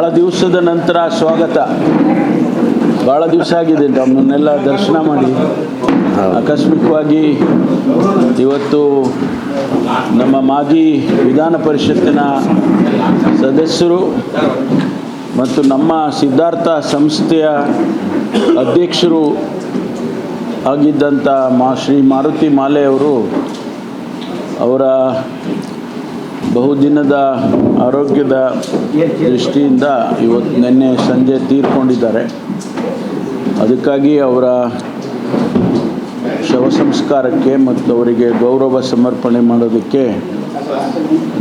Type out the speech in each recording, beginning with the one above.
ಭಾಳ ದಿವಸದ ನಂತರ ಸ್ವಾಗತ. ಭಾಳ ದಿವಸ ಆಗಿದೆ, ನಮ್ಮನ್ನೆಲ್ಲ ದರ್ಶನ ಮಾಡಿ. ಆಕಸ್ಮಿಕವಾಗಿ ಇವತ್ತು ನಮ್ಮ ಮಾಜಿ ವಿಧಾನ ಪರಿಷತ್ತಿನ ಸದಸ್ಯರು ಮತ್ತು ನಮ್ಮ ಸಿದ್ಧಾರ್ಥ ಸಂಸ್ಥೆಯ ಅಧ್ಯಕ್ಷರು ಆಗಿದ್ದಂಥ ಮಾ ಶ್ರೀ ಮಾರುತಿ ಮಾಲೆಯವರು ಅವರ ಬಹುದಿನದ ಆರೋಗ್ಯದ ದೃಷ್ಟಿಯಿಂದ ಇವತ್ತು ನಿನ್ನೆ ಸಂಜೆ ತೀರ್ಕೊಂಡಿದ್ದಾರೆ. ಅದಕ್ಕಾಗಿ ಅವರ ಶವ ಸಂಸ್ಕಾರಕ್ಕೆ ಮತ್ತು ಅವರಿಗೆ ಗೌರವ ಸಮರ್ಪಣೆ ಮಾಡೋದಕ್ಕೆ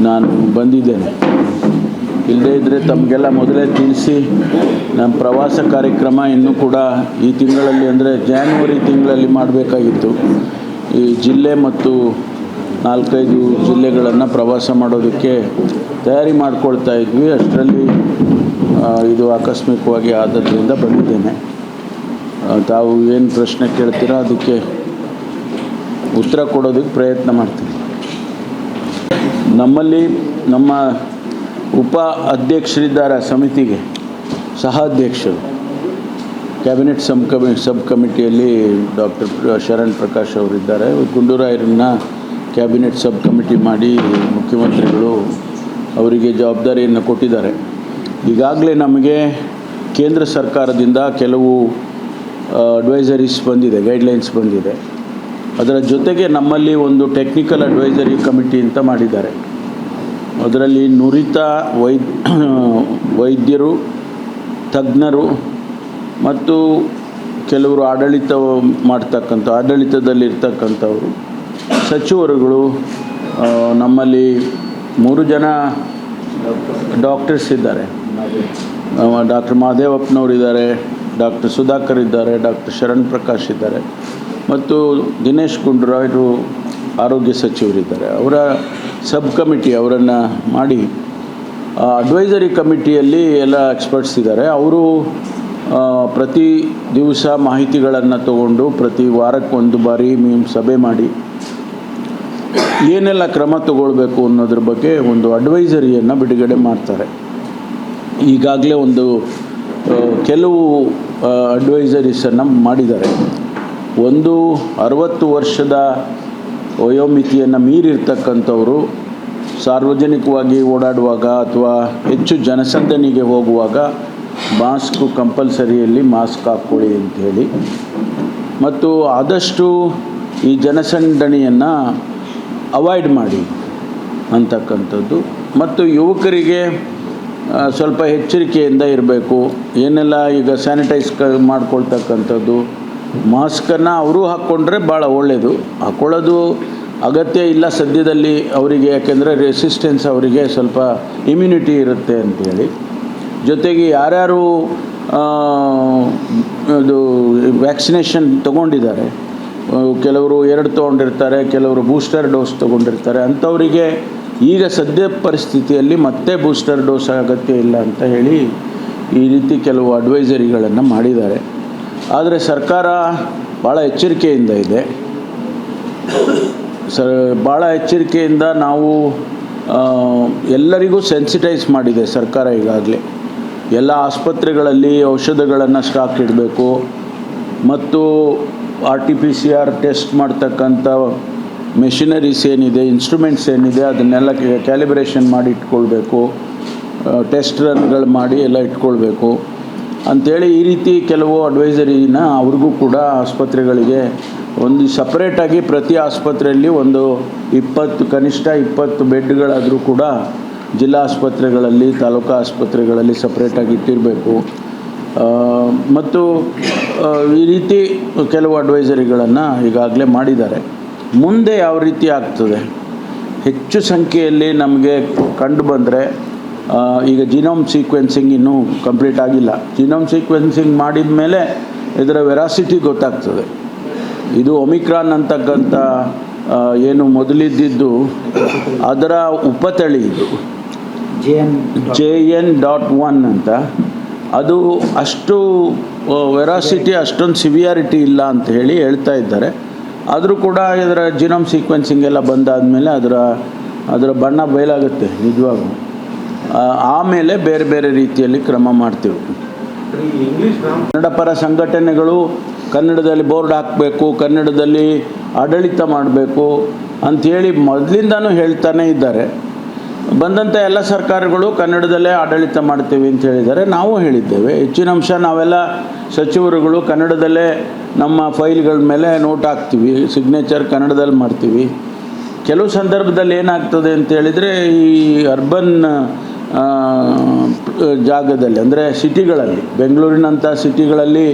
ನಾನು ಬಂದಿದ್ದೇನೆ. ಇಲ್ಲದೇ ಇದ್ದರೆ ತಮಗೆಲ್ಲ ಮೊದಲೇ ತಿಳಿಸಿ ನಮ್ಮ ಪ್ರವಾಸ ಕಾರ್ಯಕ್ರಮ ಇನ್ನೂ ಕೂಡ ಈ ತಿಂಗಳಲ್ಲಿ ಅಂದರೆ ಜಾನ್ವರಿ ತಿಂಗಳಲ್ಲಿ ಮಾಡಬೇಕಾಗಿತ್ತು. ಈ ಜಿಲ್ಲೆ ಮತ್ತು ನಾಲ್ಕೈದು ಜಿಲ್ಲೆಗಳನ್ನು ಪ್ರವಾಸ ಮಾಡೋದಕ್ಕೆ ತಯಾರಿ ಮಾಡ್ಕೊಳ್ತಾ ಇದ್ವಿ. ಅಷ್ಟರಲ್ಲಿ ಇದು ಆಕಸ್ಮಿಕವಾಗಿ ಆದದ್ರಿಂದ ಬಂದಿದ್ದೇನೆ. ತಾವು ಏನು ಪ್ರಶ್ನೆ ಕೇಳ್ತೀರೋ ಅದಕ್ಕೆ ಉತ್ತರ ಕೊಡೋದಕ್ಕೆ ಪ್ರಯತ್ನ ಮಾಡ್ತೀನಿ. ನಮ್ಮಲ್ಲಿ ನಮ್ಮ ಉಪ ಅಧ್ಯಕ್ಷರಿದ್ದಾರೆ ಸಮಿತಿಗೆ ಸಹ ಅಧ್ಯಕ್ಷರು. ಕ್ಯಾಬಿನೆಟ್ ಸಬ್ ಕಮಿ, ಸಬ್ ಕಮಿಟಿಯಲ್ಲಿ ಡಾಕ್ಟರ್ ಶರಣ್ ಪ್ರಕಾಶ್ ಅವರಿದ್ದಾರೆ. ಗುಂಡೂರಾಯರನ್ನ ಕ್ಯಾಬಿನೆಟ್ ಸಬ್ ಕಮಿಟಿ ಮಾಡಿ ಮುಖ್ಯಮಂತ್ರಿಗಳು ಅವರಿಗೆ ಜವಾಬ್ದಾರಿಯನ್ನು ಕೊಟ್ಟಿದ್ದಾರೆ. ಈಗಾಗಲೇ ನಮಗೆ ಕೇಂದ್ರ ಸರ್ಕಾರದಿಂದ ಕೆಲವು ಅಡ್ವೈಸರೀಸ್ ಬಂದಿದೆ ಗೈಡ್ಲೈನ್ಸ್ ಬಂದಿದೆ. ಅದರ ಜೊತೆಗೆ ನಮ್ಮಲ್ಲಿ ಒಂದು ಟೆಕ್ನಿಕಲ್ ಅಡ್ವೈಸರಿ ಕಮಿಟಿ ಅಂತ ಮಾಡಿದ್ದಾರೆ. ಅದರಲ್ಲಿ ನುರಿತ ವೈದ್ ವೈದ್ಯರು, ತಜ್ಞರು ಮತ್ತು ಕೆಲವರು ಆಡಳಿತ ಮಾಡ್ತಕ್ಕಂಥ, ಆಡಳಿತದಲ್ಲಿರ್ತಕ್ಕಂಥವರು. ಸಚಿವರುಗಳು ನಮ್ಮಲ್ಲಿ ಮೂರು ಜನ ಡಾಕ್ಟರ್ಸ್ ಇದ್ದಾರೆ. ಡಾಕ್ಟರ್ ಮಹದೇವಪ್ಪನವರಿದ್ದಾರೆ ಡಾಕ್ಟರ್ ಸುಧಾಕರ್ ಇದ್ದಾರೆ, ಡಾಕ್ಟರ್ ಶರಣ್ ಪ್ರಕಾಶ್ ಇದ್ದಾರೆ, ಮತ್ತು ದಿನೇಶ್ ಗುಂಡೂರಾಯರು ಆರೋಗ್ಯ ಸಚಿವರಿದ್ದಾರೆ. ಅವರ ಸಬ್ ಕಮಿಟಿ ಅವರನ್ನು ಮಾಡಿ ಅಡ್ವೈಸರಿ ಕಮಿಟಿಯಲ್ಲಿ ಎಲ್ಲ ಎಕ್ಸ್ಪರ್ಟ್ಸ್ ಇದ್ದಾರೆ. ಅವರು ಪ್ರತಿ ದಿವಸ ಮಾಹಿತಿಗಳನ್ನು ತಗೊಂಡು ಪ್ರತಿ ವಾರಕ್ಕೊಂದು ಬಾರಿ ಸಭೆ ಮಾಡಿ ಏನೆಲ್ಲ ಕ್ರಮ ತಗೊಳ್ಬೇಕು ಅನ್ನೋದ್ರ ಬಗ್ಗೆ ಒಂದು ಅಡ್ವೈಸರಿಯನ್ನು ಬಿಡುಗಡೆ ಮಾಡ್ತಾರೆ. ಈಗಾಗಲೇ ಒಂದು ಕೆಲವು ಅಡ್ವೈಸರೀಸನ್ನು ಮಾಡಿದ್ದಾರೆ. ಒಂದು ಅರವತ್ತು ವರ್ಷದ ವಯೋಮಿತಿಯನ್ನು ಮೀರಿರ್ತಕ್ಕಂಥವರು ಸಾರ್ವಜನಿಕವಾಗಿ ಓಡಾಡುವಾಗ ಅಥವಾ ಹೆಚ್ಚು ಜನಸಂದಣಿಗೆ ಹೋಗುವಾಗ ಮಾಸ್ಕು ಕಂಪಲ್ಸರಿಯಲ್ಲಿ ಮಾಸ್ಕ್ ಹಾಕ್ಕೊಳ್ಳಿ ಅಂಥೇಳಿ ಮತ್ತು ಆದಷ್ಟು ಈ ಜನಸಂದಣಿಯನ್ನು ಅವಾಯ್ಡ್ ಮಾಡಿ ಅಂತಕ್ಕಂಥದ್ದು. ಮತ್ತು ಯುವಕರಿಗೆ ಸ್ವಲ್ಪ ಎಚ್ಚರಿಕೆಯಿಂದ ಇರಬೇಕು. ಏನೆಲ್ಲ ಈಗ ಸ್ಯಾನಿಟೈಸ್ ಕ, ಮಾಡ್ಕೊಳ್ತಕ್ಕಂಥದ್ದು. ಮಾಸ್ಕನ್ನು ಅವರು ಹಾಕ್ಕೊಂಡ್ರೆ ಭಾಳ ಒಳ್ಳೆಯದು ಹಾಕ್ಕೊಳ್ಳೋದು ಅಗತ್ಯ ಇಲ್ಲ ಸದ್ಯದಲ್ಲಿ ಅವರಿಗೆ, ಯಾಕೆಂದರೆ ರೆಸಿಸ್ಟೆನ್ಸ್ ಅವರಿಗೆ ಸ್ವಲ್ಪ ಇಮ್ಯುನಿಟಿ ಇರುತ್ತೆ ಅಂಥೇಳಿ ಜೊತೆಗೆ ಯಾರ್ಯಾರು ಇದು ವ್ಯಾಕ್ಸಿನೇಷನ್ ತೊಗೊಂಡಿದ್ದಾರೆ ಕೆಲವರು ಎರಡು ತೊಗೊಂಡಿರ್ತಾರೆ, ಕೆಲವರು ಬೂಸ್ಟರ್ ಡೋಸ್ ತೊಗೊಂಡಿರ್ತಾರೆ. ಅಂಥವರಿಗೆ ಈಗ ಸದ್ಯ ಪರಿಸ್ಥಿತಿಯಲ್ಲಿ ಮತ್ತೆ ಬೂಸ್ಟರ್ ಡೋಸ್ ಅಗತ್ಯ ಇಲ್ಲ ಅಂತ ಹೇಳಿ ಈ ರೀತಿ ಕೆಲವು ಅಡ್ವೈಸರಿಗಳನ್ನು ಮಾಡಿದ್ದಾರೆ. ಆದರೆ ಸರ್ಕಾರ ಭಾಳ ಎಚ್ಚರಿಕೆಯಿಂದ ಇದೆ. ಸ ಭಾಳ ಎಚ್ಚರಿಕೆಯಿಂದ ನಾವು ಎಲ್ಲರಿಗೂ ಸೆನ್ಸಿಟೈಸ್ ಮಾಡಿದೆ ಸರ್ಕಾರ ಈಗಾಗಲೇ. ಎಲ್ಲ ಆಸ್ಪತ್ರೆಗಳಲ್ಲಿ ಔಷಧಗಳನ್ನು ಸ್ಟಾಕ್ ಇಡಬೇಕು. ಮತ್ತು R T P C R test ಮಾಡ್ತಕ್ಕಂಥ ಮೆಷಿನರೀಸ್ ಏನಿದೆ ಇನ್ಸ್ಟ್ರೂಮೆಂಟ್ಸ್ ಏನಿದೆ, ಅದನ್ನೆಲ್ಲ ಕ್ಯಾಲಿಬ್ರೇಷನ್ ಮಾಡಿ ಇಟ್ಕೊಳ್ಬೇಕು. ಟೆಸ್ಟ್ ರನ್ಗಳು ಮಾಡಿ ಎಲ್ಲ ಇಟ್ಕೊಳ್ಬೇಕು. ಅಂಥೇಳಿ ಈ ರೀತಿ ಕೆಲವು ಅಡ್ವೈಸರಿನ ಅವ್ರಿಗೂ ಕೂಡ ಆಸ್ಪತ್ರೆಗಳಿಗೆ ಒಂದು ಸಪ್ರೇಟಾಗಿ ಪ್ರತಿ ಆಸ್ಪತ್ರೆಯಲ್ಲಿ ಒಂದು ಇಪ್ಪತ್ತು, ಕನಿಷ್ಠ ಇಪ್ಪತ್ತು ಬೆಡ್ಗಳಾದರೂ ಕೂಡ ಜಿಲ್ಲಾ ಆಸ್ಪತ್ರೆಗಳಲ್ಲಿ, ತಾಲೂಕಾ ಆಸ್ಪತ್ರೆಗಳಲ್ಲಿ ಸಪ್ರೇಟಾಗಿ ಇಟ್ಟಿರಬೇಕು. ಮತ್ತು ಈ ರೀತಿ ಕೆಲವು ಅಡ್ವೈಸರಿಗಳನ್ನು ಈಗಾಗಲೇ ಮಾಡಿದ್ದಾರೆ. ಮುಂದೆ ಯಾವ ರೀತಿ ಆಗ್ತದೆ? ಹೆಚ್ಚು ಸಂಖ್ಯೆಯಲ್ಲಿ ನಮಗೆ ಕಂಡು ಬಂದರೆ ಈಗ ಜಿನೋಮ್ ಸೀಕ್ವೆನ್ಸಿಂಗ್ ಇನ್ನೂ ಕಂಪ್ಲೀಟ್ ಆಗಿಲ್ಲ. ಜಿನೋಮ್ ಸೀಕ್ವೆನ್ಸಿಂಗ್ ಮಾಡಿದ ಮೇಲೆ ಇದರ ವೆರಾಸಿಟಿ ಗೊತ್ತಾಗ್ತದೆ. ಇದು ಒಮಿಕ್ರಾನ್ ಅಂತಕ್ಕಂಥ ಏನು ಮೊದಲಿದ್ದಿದ್ದು ಅದರ ಉಪತಳಿ ಇದು. ಜೆ ಎನ್ ಡಾಟ್ ಒನ್ ಅಂತ. ಅದು ಅಷ್ಟು ವೆರಾಸಿಟಿ ಅಷ್ಟೊಂದು ಸಿವಿಯಾರಿಟಿ ಇಲ್ಲ ಅಂತ ಹೇಳಿ ಹೇಳ್ತಾ ಇದ್ದಾರೆ. ಆದರೂ ಕೂಡ ಇದರ ಜಿನೋಮ್ ಸೀಕ್ವೆನ್ಸಿಂಗ್ ಎಲ್ಲ ಬಂದಾದಮೇಲೆ ಅದರ ಅದರ ಬಣ್ಣ ಬಯಲಾಗುತ್ತೆ ನಿಜವಾಗೂ ಆಮೇಲೆ ಬೇರೆ ಬೇರೆ ರೀತಿಯಲ್ಲಿ ಕ್ರಮ ಮಾಡ್ತೀವಿ. ಕನ್ನಡ ಪರ ಸಂಘಟನೆಗಳು ಕನ್ನಡದಲ್ಲಿ ಬೋರ್ಡ್ ಹಾಕಬೇಕು, ಕನ್ನಡದಲ್ಲಿ ಆಡಳಿತ ಮಾಡಬೇಕು ಅಂಥೇಳಿ ಮೊದಲಿಂದನೂ ಹೇಳ್ತಾನೆ ಇದ್ದಾರೆ. ಬಂದಂಥ ಎಲ್ಲ ಸರ್ಕಾರಗಳು ಕನ್ನಡದಲ್ಲೇ ಆಡಳಿತ ಮಾಡ್ತೀವಿ ಅಂತ ಹೇಳಿದರೆ ನಾವು ಹೇಳಿದ್ದೇವೆ. ಹೆಚ್ಚಿನ ಅಂಶ ನಾವೆಲ್ಲ ಸಚಿವರುಗಳು ಕನ್ನಡದಲ್ಲೇ ನಮ್ಮ ಫೈಲ್ಗಳ ಮೇಲೆ ನೋಟ್ ಹಾಕ್ತೀವಿ. ಸಿಗ್ನೇಚರ್ ಕನ್ನಡದಲ್ಲಿ ಮಾಡ್ತೀವಿ. ಕೆಲವು ಸಂದರ್ಭದಲ್ಲಿ ಏನಾಗ್ತದೆ ಅಂತ ಹೇಳಿದರೆ ಈ ಅರ್ಬನ್ ಜಾಗದಲ್ಲಿ, ಅಂದರೆ ಸಿಟಿಗಳಲ್ಲಿ, ಬೆಂಗಳೂರಿನಂಥ ಸಿಟಿಗಳಲ್ಲಿ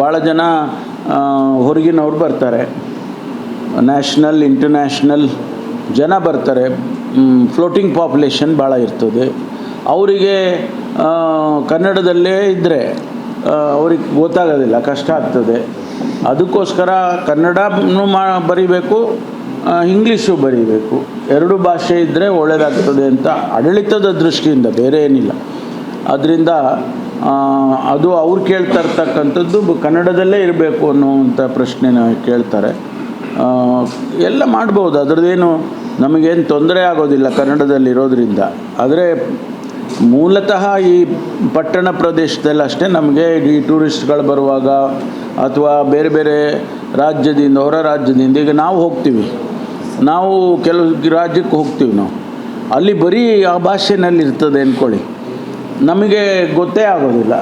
ಭಾಳ ಜನ ಹೊರಗಿನವ್ರು ಬರ್ತಾರೆ. ನ್ಯಾಷನಲ್, ಇಂಟರ್ನ್ಯಾಷನಲ್ ಜನ ಬರ್ತಾರೆ. ಫ್ಲೋಟಿಂಗ್ ಪಾಪ್ಯುಲೇಷನ್ ಭಾಳ ಇರ್ತದೆ. ಅವರಿಗೆ ಕನ್ನಡದಲ್ಲೇ ಇದ್ದರೆ ಅವ್ರಿಗೆ ಗೊತ್ತಾಗೋದಿಲ್ಲ, ಕಷ್ಟ ಆಗ್ತದೆ. ಅದಕ್ಕೋಸ್ಕರ ಕನ್ನಡನೂ ಮಾ, ಬರೀಬೇಕು ಇಂಗ್ಲೀಷು ಬರೀಬೇಕು. ಎರಡು ಭಾಷೆ ಇದ್ದರೆ ಒಳ್ಳೆಯದಾಗ್ತದೆ ಅಂತ ಆಡಳಿತದ ದೃಷ್ಟಿಯಿಂದ ಬೇರೆ ಏನಿಲ್ಲ. ಅದರಿಂದ ಅದು ಅವ್ರು ಕೇಳ್ತಾ ಇರ್ತಕ್ಕಂಥದ್ದು ಕನ್ನಡದಲ್ಲೇ ಇರಬೇಕು ಅನ್ನುವಂಥ ಪ್ರಶ್ನೆನ ಕೇಳ್ತಾರೆ. ಎಲ್ಲ ಮಾಡ್ಬೋದು, ಅದರದ್ದೇನು ನಮಗೇನು ತೊಂದರೆ ಆಗೋದಿಲ್ಲ ಕನ್ನಡದಲ್ಲಿರೋದ್ರಿಂದ. ಆದರೆ ಮೂಲತಃ ಈ ಪಟ್ಟಣ ಪ್ರದೇಶದಲ್ಲಿ ಅಷ್ಟೇ ನಮಗೆ ಈ ಟೂರಿಸ್ಟ್ಗಳು ಬರುವಾಗ ಅಥವಾ ಬೇರೆ ಬೇರೆ ರಾಜ್ಯದಿಂದ, ಹೊರ ರಾಜ್ಯದಿಂದ ಈಗ ನಾವು ಹೋಗ್ತೀವಿ. ನಾವು ಕೆಲವು ರಾಜ್ಯಕ್ಕೆ ಹೋಗ್ತೀವಿ ನಾವು. ಅಲ್ಲಿ ಬರೀ ಆ ಭಾಷೆನಲ್ಲಿ ಇರ್ತದೆ ಅಂದ್ಕೊಳ್ಳಿ ನಮಗೆ ಗೊತ್ತೇ ಆಗೋದಿಲ್ಲ.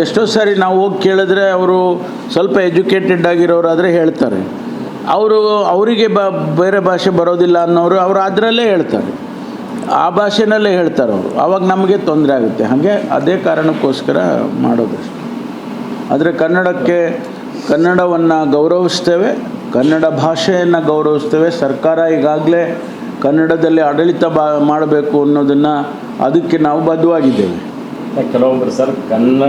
ಎಷ್ಟೋ ಸಾರಿ ನಾವು ಹೋಗಿ ಕೇಳಿದ್ರೆ ಅವರು ಸ್ವಲ್ಪ ಎಜುಕೇಟೆಡ್ ಆಗಿರೋರಾದರೆ ಹೇಳ್ತಾರೆ. ಅವರು ಅವರಿಗೆ ಬ ಬೇರೆ ಭಾಷೆ ಬರೋದಿಲ್ಲ ಅನ್ನೋರು ಅವರು ಅದರಲ್ಲೇ ಹೇಳ್ತಾರೆ. ಆ ಭಾಷೆನಲ್ಲೇ ಹೇಳ್ತಾರೆ ಅವರು. ಆವಾಗ ನಮಗೆ ತೊಂದರೆ ಆಗುತ್ತೆ. ಹಾಗೆ ಅದೇ ಕಾರಣಕ್ಕೋಸ್ಕರ ಮಾಡೋದು ಆದರೆ ಕನ್ನಡಕ್ಕೆ ಕನ್ನಡವನ್ನು ಗೌರವಿಸ್ತೇವೆ, ಕನ್ನಡ ಭಾಷೆಯನ್ನು ಗೌರವಿಸ್ತೇವೆ, ಸರ್ಕಾರ ಈಗಾಗಲೇ ಕನ್ನಡದಲ್ಲಿ ಆಡಳಿತ ಬಾ, ಮಾಡಬೇಕು ಅನ್ನೋದನ್ನು ಅದಕ್ಕೆ ನಾವು ಬದ್ಧವಾಗಿದ್ದೇವೆ. ಕೆಲವೊಬ್ಬರು ಸರ್ ಕನ್ನಡ